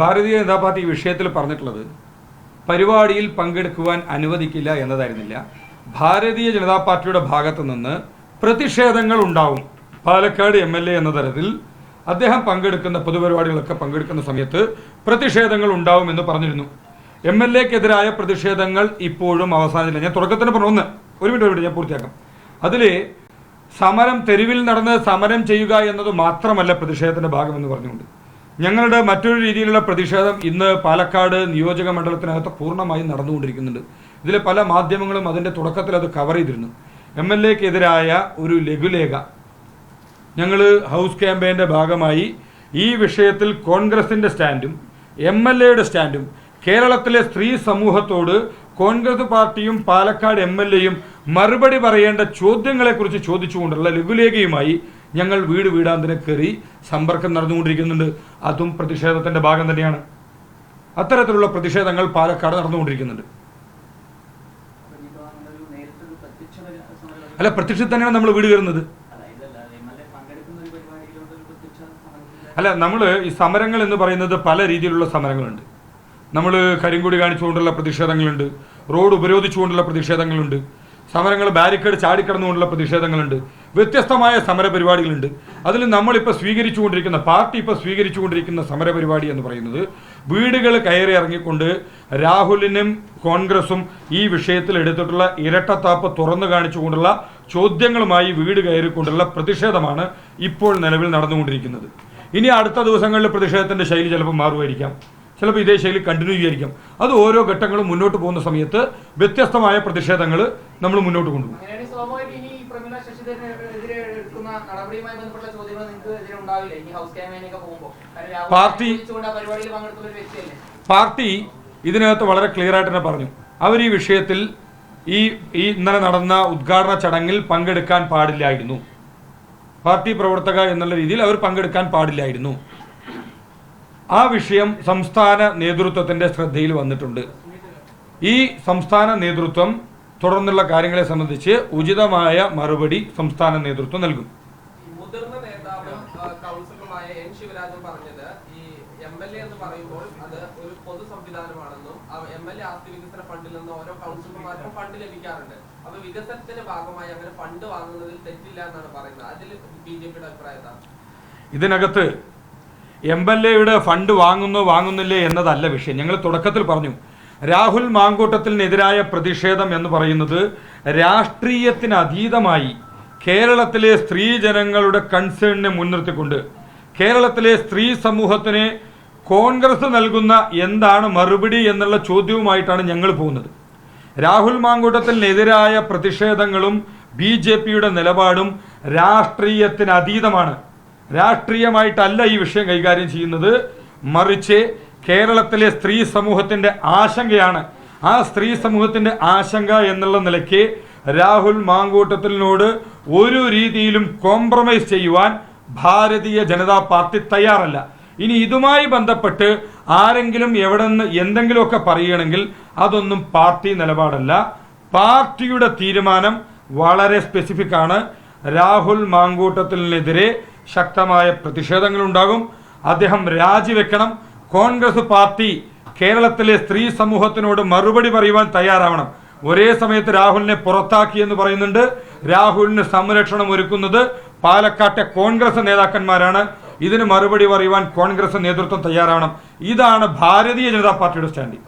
Bharatiya Janata party ഈ വിഷയത്തിൽ പറഞ്ഞിട്ടുള്ളത് പരിപാടിയിൽ പങ്കെടുക്കുവാൻ അനുവദിക്കില്ല എന്നതായിരുന്നില്ല. ഭാരതീയ ജനതാ പാർട്ടിയുടെ ഭാഗത്തു നിന്ന് പ്രതിഷേധങ്ങൾ ഉണ്ടാവും. പാലക്കാട് എം എൽ എ എന്ന തരത്തിൽ അദ്ദേഹം പങ്കെടുക്കുന്ന പൊതുപരിപാടികളൊക്കെ പങ്കെടുക്കുന്ന സമയത്ത് പ്രതിഷേധങ്ങൾ ഉണ്ടാവുമെന്ന് പറഞ്ഞിരുന്നു. എം എൽ എക്കെതിരായ പ്രതിഷേധങ്ങൾ ഇപ്പോഴും അവസാനിച്ചില്ല ഞാൻ തുടക്കത്തിന് പറഞ്ഞു ഒന്ന്. ഒരു മിനിറ്റ് ഒരു മിനിറ്റ് ഞാൻ പൂർത്തിയാക്കാം. അതിൽ സമരം തെരുവിൽ നടന്ന് സമരം ചെയ്യുക എന്നത് മാത്രമല്ല പ്രതിഷേധത്തിന്റെ ഭാഗമെന്ന് പറഞ്ഞുകൊണ്ട്. ഞങ്ങളുടെ മറ്റൊരു രീതിയിലുള്ള പ്രതിഷേധം ഇന്ന് പാലക്കാട് നിയോജക മണ്ഡലത്തിനകത്ത് പൂർണമായും നടന്നുകൊണ്ടിരിക്കുന്നുണ്ട്. ഇതിലെ പല മാധ്യമങ്ങളും അതിന്റെ തുടക്കത്തിൽ അത് കവർ ചെയ്തിരുന്നു. എം എൽ എക്കെതിരായ ഒരു ലഘുലേഖ ഞങ്ങൾ ഹൗസ് ക്യാമ്പയിന്റെ ഭാഗമായി ഈ വിഷയത്തിൽ കോൺഗ്രസിന്റെ സ്റ്റാൻഡും എം എൽ എയുടെ സ്റ്റാൻഡും കേരളത്തിലെ സ്ത്രീ സമൂഹത്തോട് കോൺഗ്രസ് പാർട്ടിയും പാലക്കാട് എം എൽ എയും മറുപടി പറയേണ്ട ചോദ്യങ്ങളെക്കുറിച്ച് ചോദിച്ചുകൊണ്ടുള്ള ലഘുലേഖയുമായി ഞങ്ങൾ വീട് വീടാന്തരം കയറി സമ്പർക്കം നടന്നുകൊണ്ടിരിക്കുന്നുണ്ട്. അതും പ്രതിഷേധത്തിന്റെ ഭാഗം തന്നെയാണ്. അത്തരത്തിലുള്ള പ്രതിഷേധങ്ങൾ പാലക്കാട് നടന്നുകൊണ്ടിരിക്കുന്നുണ്ട്. അല്ല പ്രത്യക്ഷത്തിൽ തന്നെയാണ് നമ്മൾ വീട് കയറുന്നത്. അല്ല നമ്മൾ ഈ സമരങ്ങൾ എന്ന് പറയുന്നത് പല രീതിയിലുള്ള സമരങ്ങളുണ്ട്. നമ്മൾ കരിങ്കുടി കാണിച്ചുകൊണ്ടുള്ള പ്രതിഷേധങ്ങളുണ്ട്. റോഡ് ഉപരോധിച്ചുകൊണ്ടുള്ള പ്രതിഷേധങ്ങളുണ്ട്. സമരങ്ങൾ ബാരിക്കേഡ് ചാടിക്കടന്നുകൊണ്ടുള്ള പ്രതിഷേധങ്ങളുണ്ട്. വ്യത്യസ്തമായ സമരപരിപാടികളുണ്ട്. അതിൽ നമ്മളിപ്പോൾ സ്വീകരിച്ചുകൊണ്ടിരിക്കുന്ന പാർട്ടി ഇപ്പോൾ സ്വീകരിച്ചുകൊണ്ടിരിക്കുന്ന സമരപരിപാടി എന്ന് പറയുന്നത് വീടുകൾ കയറി ഇറങ്ങിക്കൊണ്ട് രാഹുലിനും കോൺഗ്രസും ഈ വിഷയത്തിൽ എടുത്തിട്ടുള്ള ഇരട്ടത്താപ്പ് തുറന്നു കാണിച്ചുകൊണ്ടുള്ള ചോദ്യങ്ങളുമായി വീട് കയറിക്കൊണ്ടുള്ള പ്രതിഷേധമാണ് ഇപ്പോൾ നിലവിൽ നടന്നുകൊണ്ടിരിക്കുന്നത്. ഇനി അടുത്ത ദിവസങ്ങളിൽ പ്രതിഷേധത്തിന്റെ ശൈലി ചിലപ്പോൾ മാറുമായിരിക്കാം. ചിലപ്പോൾ ഇതേ ശൈലി കണ്ടിന്യൂ ചെയ്യായിരിക്കും. അത് ഓരോ ഘട്ടങ്ങളും മുന്നോട്ട് പോകുന്ന സമയത്ത് വ്യത്യസ്തമായ പ്രതിഷേധങ്ങൾ നമ്മൾ മുന്നോട്ട് കൊണ്ടുപോകും. പാർട്ടി- പാർട്ടി ഇതിനകത്ത് വളരെ ക്ലിയർ ആയിട്ട് തന്നെ പറഞ്ഞു. അവർ ഈ വിഷയത്തിൽ ഈ ഈ ഇന്നലെ നടന്ന ഉദ്ഘാടന ചടങ്ങിൽ പങ്കെടുക്കാൻ പാടില്ലായിരുന്നു. പാർട്ടി പ്രവർത്തക എന്നുള്ള രീതിയിൽ അവർ പങ്കെടുക്കാൻ പാടില്ലായിരുന്നു. ആ വിഷയം സംസ്ഥാന നേതൃത്വത്തിന്റെ ശ്രദ്ധയിൽ വന്നിട്ടുണ്ട്. ഈ സംസ്ഥാന നേതൃത്വം തുടർന്നുള്ള കാര്യങ്ങളെ സംബന്ധിച്ച് ഉചിതമായ മറുപടി സംസ്ഥാന നേതൃത്വം നൽകും. മുതിർന്ന നേതാവും കൗൺസിലറുമായ എൻ ശിവരാജൻ പറഞ്ഞത് ഈ എം എൽ എ എന്ന് പറയുമ്പോൾ അത് ഒരു പൊതു സംവിധാനമാണെന്നും എം എൽ എ ആസ്തി വികസന ഫണ്ടിൽ നിന്ന് ഓരോ കൗൺസിലർമാർക്കും ഫണ്ട് ലഭിക്കാറുണ്ട്. അപ്പൊ വികസനത്തിന്റെ ഭാഗമായി അങ്ങനെ ഫണ്ട് വാങ്ങുന്നതിൽ തെറ്റില്ല എന്നാണ് പറയുന്നത്. അതിൽ ബി ജെ പിയുടെ അഭിപ്രായം ഇതിനകത്ത് എം എൽ എയുടെ ഫണ്ട് വാങ്ങുന്നോ വാങ്ങുന്നില്ലേ എന്നതല്ല വിഷയം. ഞങ്ങൾ തുടക്കത്തിൽ പറഞ്ഞു രാഹുൽ മാങ്കൂട്ടത്തിനെതിരായ പ്രതിഷേധം എന്ന് പറയുന്നത് രാഷ്ട്രീയത്തിന് അതീതമായി കേരളത്തിലെ സ്ത്രീ ജനങ്ങളുടെ കൺസേണിനെ മുൻനിർത്തിക്കൊണ്ട് കേരളത്തിലെ സ്ത്രീ സമൂഹത്തിന് കോൺഗ്രസ് നൽകുന്ന എന്താണ് മറുപടി എന്നുള്ള ചോദ്യവുമായിട്ടാണ് ഞങ്ങൾ പോകുന്നത്. രാഹുൽ മാങ്കൂട്ടത്തിനെതിരായ പ്രതിഷേധങ്ങളും ബി ജെ പിയുടെ നിലപാടും രാഷ്ട്രീയത്തിന് അതീതമാണ്. രാഷ്ട്രീയമായിട്ടല്ല ഈ വിഷയം കൈകാര്യം ചെയ്യുന്നത്. മറിച്ച് കേരളത്തിലെ സ്ത്രീ സമൂഹത്തിന്റെ ആശങ്കയാണ്. ആ സ്ത്രീ സമൂഹത്തിന്റെ ആശങ്ക എന്നുള്ള നിലയ്ക്ക് രാഹുൽ മാങ്കൂട്ടത്തിനോട് ഒരു രീതിയിലും കോംപ്രമൈസ് ചെയ്യുവാൻ ഭാരതീയ ജനതാ പാർട്ടി തയ്യാറല്ല. ഇനി ഇതുമായി ബന്ധപ്പെട്ട് ആരെങ്കിലും എവിടെ നിന്ന് എന്തെങ്കിലുമൊക്കെ പറയുകയാണെങ്കിൽ അതൊന്നും പാർട്ടി നിലപാടല്ല. പാർട്ടിയുടെ തീരുമാനം വളരെ സ്പെസിഫിക് ആണ്. രാഹുൽ മാങ്കൂട്ടത്തിനെതിരെ ശക്തമായ പ്രതിഷേധങ്ങൾ ഉണ്ടാകും അദ്ദേഹം രാജിവെക്കണം. കോൺഗ്രസ് പാർട്ടി കേരളത്തിലെ സ്ത്രീ സമൂഹത്തിനോട് മറുപടി പറയുവാൻ തയ്യാറാവണം. ഒരേ സമയത്ത് രാഹുലിനെ പുറത്താക്കി എന്ന് പറയുന്നുണ്ട്. രാഹുലിന് സംരക്ഷണം ഒരുക്കുന്നത് പാലക്കാട്ടെ കോൺഗ്രസ് നേതാക്കന്മാരാണ്. ഇതിന് മറുപടി പറയുവാൻ കോൺഗ്രസ് നേതൃത്വം തയ്യാറാവണം. ഇതാണ് ഭാരതീയ ജനതാ പാർട്ടിയുടെ സ്റ്റാൻഡിംഗ്.